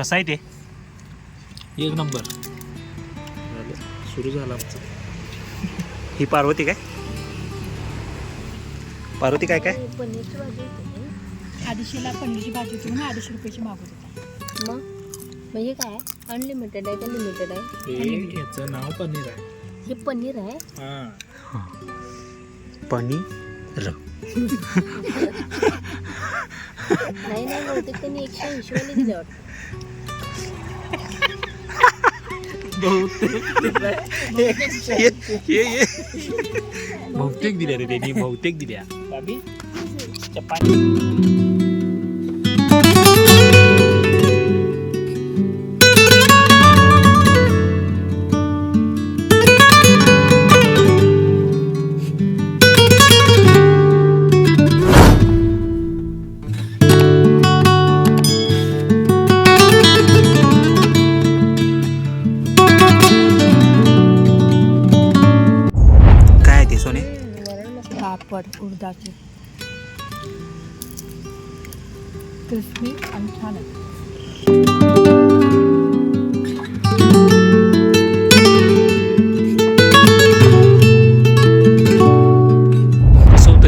कसं आहे ते? एक नंबर. सुरू झाला आमचं. ही पार्वती काय? पार्वती काय काय? पनीरची भाजी होती अडीचशेला पनीरची भाजी होती म्हणून अडीचशे रुपयाची मागवत होता. मग? मग हे काय? अनलिमिटेड आहे का लिमिटेड आहे? हे याचं नाव पनीर आहे. हे पनीर आहे? हा. पनीर? नाही नाही बहुतेक त्यांनी एकशे ऐंशी वाले दिले वाटतं बहुतेक दिल्या रे त्यांनी बहुतेक दिल्या उडदाचे क्रिस्पी आणि छान आहे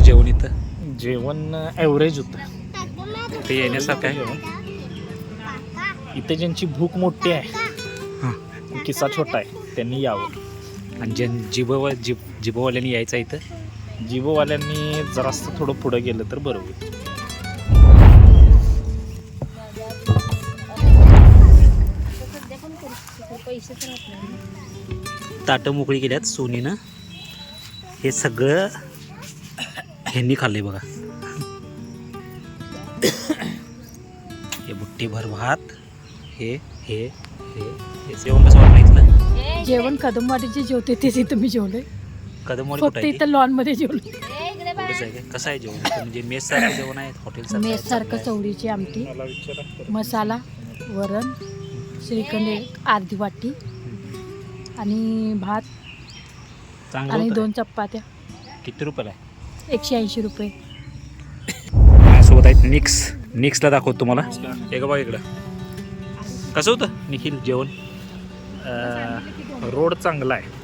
जेवण इथं? जेवण ॲव्हरेज होतं. ते येण्यासारखं आहे? इथे ज्यांची भूक मोठी आहे किस्सा छोटा आहे त्यांनी यावं. आणि ज्यां जिभव जिब जिभवाल्यांनी यायचं इथं? जिबोवाल्यांनी जरासं थोडं पुढं गेलं तर बरं होईल. ताटं मोकळी केल्यात सोनीनं. हे सगळं ह्यांनी खाल्लंय बघा. हे बुट्टी भर भात हे हे हे जेवण कसं वाटलं इथलं? जेवण कदमवाडीचे जेवते तेच इथं मी जेवलोय कदमवाडी फक्त कुठं आहे इथं लॉनमध्ये कुठेच आहे कसं आहे जेवण? इथं? म्हणजे मेस सारखं जेवण आहे? हॉटेल मेस सारखं चवळीची आमटी मसाला वरण श्रीखंड एक अर्धी वाटी आणि भात चांगलं आणि होतं. दोन चपात्या. काय? किती रुपयाला आहे? एकशे ऐंशी रुपये. माझ्यासोबत आहेत निक्स. निक्सला दाखवतो तुम्हाला. हे का बघ इकडं. कसं होतं? निखिल जेवण? अं, रोड चांगला आहे.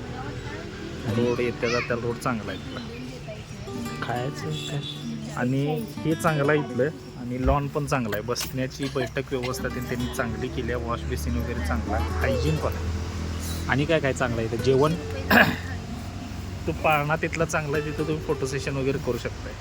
रोड येत्या त्याचा रोड चांगला आहे तिथला खायचं आणि हे चांगलं आहे इथलं आणि लॉन पण चांगला आहे बसण्याची बैठक व्यवस्था त्यांनी चांगली केली आहे वॉश बेसिन वगैरे चांगला आहे हायजीन पण आहे आणि काय काय चांगलं आहे इथं जेवण तो पाळणा तिथला चांगला आहे तिथं तुम्ही फोटो सेशन वगैरे करू शकताय